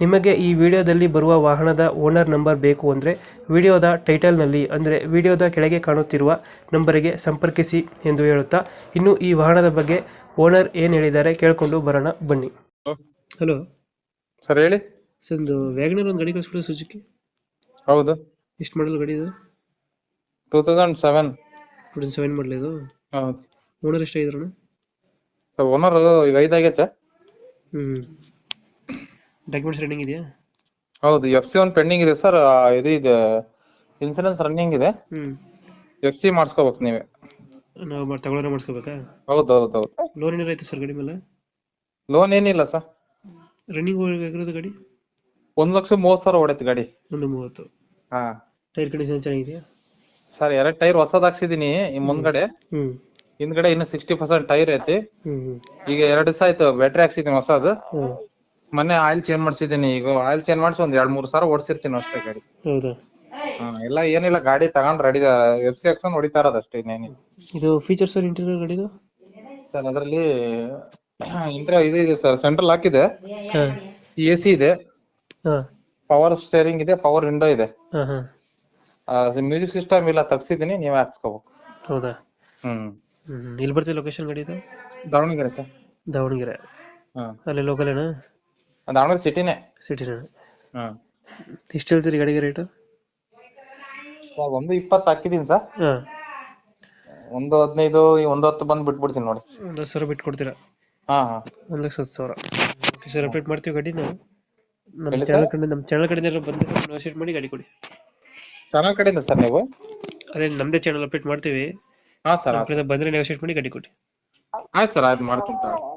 ನಿಮಗೆ ಈ ವಿಡಿಯೋದಲ್ಲಿ ಬರುವ ವಾಹನದ ಓನರ್ ನಂಬರ್ ಬೇಕು ಅಂದರೆ ವಿಡಿಯೋದ ಟೈಟಲ್ನಲ್ಲಿ ಅಂದರೆ ವಿಡಿಯೋದ ಕೆಳಗೆ ಕಾಣುತ್ತಿರುವ ನಂಬರಿಗೆ ಸಂಪರ್ಕಿಸಿ ಎಂದು ಹೇಳುತ್ತಾ ಇನ್ನು ಈ ವಾಹನದ ಬಗ್ಗೆ ಓನರ್ ಏನು ಹೇಳಿದ್ದಾರೆ ಕೇಳಿಕೊಂಡು ಬರೋಣ ಬನ್ನಿ. ಹಲೋ. ಸರ್ ಹೇಳಿ. ಸರ್ ಒಂದು ವ್ಯಾಗನರ್ ಒಂದು ಗಾಡಿ ಕಳಿಸ್ಬಿಟ್ಟು ಸುಜುಕಿ ಹೌದು. ಎಷ್ಟು ಮಾಡಲ್ ಗಾಡಿ ಇದು? Two thousand seven two thousand seven model ಇದು? ಹೌದು. ಓನರ್ ಎಷ್ಟಾಗಿದ್ರು ಸರ್ ಓನರ್ ಈಗ ಐದಾಗೈತೆ. ಹ್ಞೂ ಡಾಕ್ಯುಮೆಂಟ್ಸ್ ರನ್ನಿಂಗ್ ಇದೆಯಾ? ಹೌದು ಎಫ್ ಸಿ ಒಂದು ಪೆಂಡಿಂಗ್ ಇದೆ ಸರ್. ಇದು ಇದೆ. ಇನ್ಸೂರೆನ್ಸ್ ರನ್ನಿಂಗ್ ಇದೆ. ಹ್ಮ್. ಎಫ್ ಸಿ ಮಾಡಿಸ್ಕೋಬೇಕು ನೀವೇ. ನಾವು ಮಾಡಿ ತಗೊಳ್ಳೋಣ ಮಾಡಿಸ್ಕೋಬೇಕಾ? ಹೌದು ಹೌದು ಹೌದು. ಲೋನ್ ಏನಾರು ಐತೆ ಸರ್ ಗಾಡಿ ಮೇಲೆ? ಲೋನ್ ಏನಿಲ್ಲ ಸರ್. ರನ್ನಿಂಗ್ ಹೋಗಿರೋದು ಗಾಡಿ? ಒಂದು ಲಕ್ಷ ಮೂವತ್ತು ಸಾವಿರ ಹೊಡೈತೆ ಗಾಡಿ. ಒಂದು ಮೂವತ್ತು. ಹಾ. ಟೈರ್ ಕಂಡೀಷನ್ ಚೆನ್ನಾಗಿದೆಯಾ? ಸರ್ ಎರಡು ಟೈರ್ ಹೊಸದ್ ಹಾಕ್ಸಿದೀನಿ ಈ ಮುಂದ್ಗಡೆ. ಹ್ಮ್. ಹಿಂದ್ಗಡೆ ಇನ್ನು ಸಿಕ್ಸ್ಟಿ ಪರ್ಸೆಂಟ್ ಟೈರ್ ಐತಿ. ಈಗ ಎರಡು ದಿವಸ ಆಯ್ತು ಬ್ಯಾಟ್ರಿ ಹಾಕ್ಸಿದೀನಿ ಹೊಸದು. ಮೊನ್ನೆ ಆಯಿಲ್ ಚೇಂಜ್ ಮಾಡ್ಸಿದ್ದೀನಿ ಈಗ. ಆಯಿಲ್ ಚೇಂಜ್ ಮಾಡಿಸಿ ಒಂದ್ ಎರಡ್ ಮೂರ್ ಸಾವಿರ ಓಡಿಸಿರ್ತೀನಿ ಅಷ್ಟೇ ಗಾಡಿ. ಹೌದಾ. ಎಲ್ಲ ಏನಿಲ್ಲ ಗಾಡಿ ತಗೊಂಡ್ ರೆಡಿ ಎಫ್ ಹಾಕ್ಸ್ಕೊಂಡ್ ಹೊಡಿತಾ ಇರೋದು ಅಷ್ಟೇ ಇನ್ನೇನಿಲ್ಲ ಇದು ಫೀಚರ್ಸ್ ಇಂಟೀರಿಯರ್ ಗಾಡಿದು? ಸರ್ ಅದರಲ್ಲಿ ಇಂಟ್ರಾ ಇದು ಇದೆ ಸರ್ ಸೆಂಟ್ರಲ್ ಹಾಕಿದೆ ಹಾಂ. ಎ ಸಿ ಇದೆ. ಹಾಂ. ಪವರ್ ಸ್ಟೇರಿಂಗ್ ಇದೆ ಪವರ್ ವಿಂಡೋ ಇದೆ. ಹಾಂ ಹಾಂ. ಮ್ಯೂಸಿಕ್ ಸಿಸ್ಟಮ್ ಇಲ್ಲ ತಗ್ಸಿದೀನಿ ನೀವೇ ಹಾಕ್ಸ್ಕೋಬೇಕು. ಹೌದಾ? ಹ್ಮ್. ಹ್ಮ್ ಎಲ್ಲಿ ಬರ್ತೀವಿ ಲೊಕೇಶನ್ ಗಾಡಿ ಇದು? ದಾವಣಗೆರೆ ಸರ್. ದಾವಣಗೆರೆ. ಹಾ. ಅಲ್ಲಿ ಲೋಕಲೇನಾ ದಾವಣಗೆರೆ ಸಿಟಿನೇ ಸಿಟಿನ ಹ್ಮ್ ಎಷ್ಟು ಹೇಳ್ತೀರಿ ಗಾಡಿಗೆ ರೇಟು ಸರ್ ಒಂದು ಇಪ್ಪತ್ತು ಹಾಕಿದೀನಿ ಸರ್. ಹಾಂ. ಒಂದು ಹದಿನೈದು ಒಂದು ಹತ್ತು ಬಂದು ಬಿಟ್ಬಿಡ್ತೀನಿ ನೋಡಿ. ಒಂದು ಹತ್ತು ಸಾವಿರ ಬಿಟ್ಟು ಕೊಡ್ತೀರಾ ಹಾ ಹಾ. ಒಂದು ಲಕ್ಷ ಹತ್ತು ಸಾವಿರ. ಓಕೆ ಸರ್ ಅಪ್ಡೇಟ್ ಮಾಡ್ತೀವಿ ಗಾಡಿನ ನಮ್ಮ ಹೇಳಿ ಚಾನಲ್ ಕಡೆ ನಮ್ಮ ಚಾನಲ್ ಕಡೆಯಿಂದ ಬಂದು ನೆಗೋಷಿಯೇಟ್ ಮಾಡಿ ಗಾಡಿ ಕೊಡಿ. ಚಾನಲ್ ಕಡೆಯಿಂದ ಸರ್ ನೀವು? ಅದೇ ನಮ್ಮದೇ ಚಾನಲ್ ಅಪ್ಡೇಟ್ ಮಾಡ್ತೀವಿ. ಹಾ ಸರ್ ನಮ್ಮ ಕಡೆಯಿಂದ ಬಂದರೆ ನೆಗೋಷಿಯೇಟ್ ಮಾಡಿ ಗಾಡಿ ಕೊಡಿ. ಆಯ್ತು ಸರ್ ಆಯ್ತು ಮಾಡ್ತೀನಿ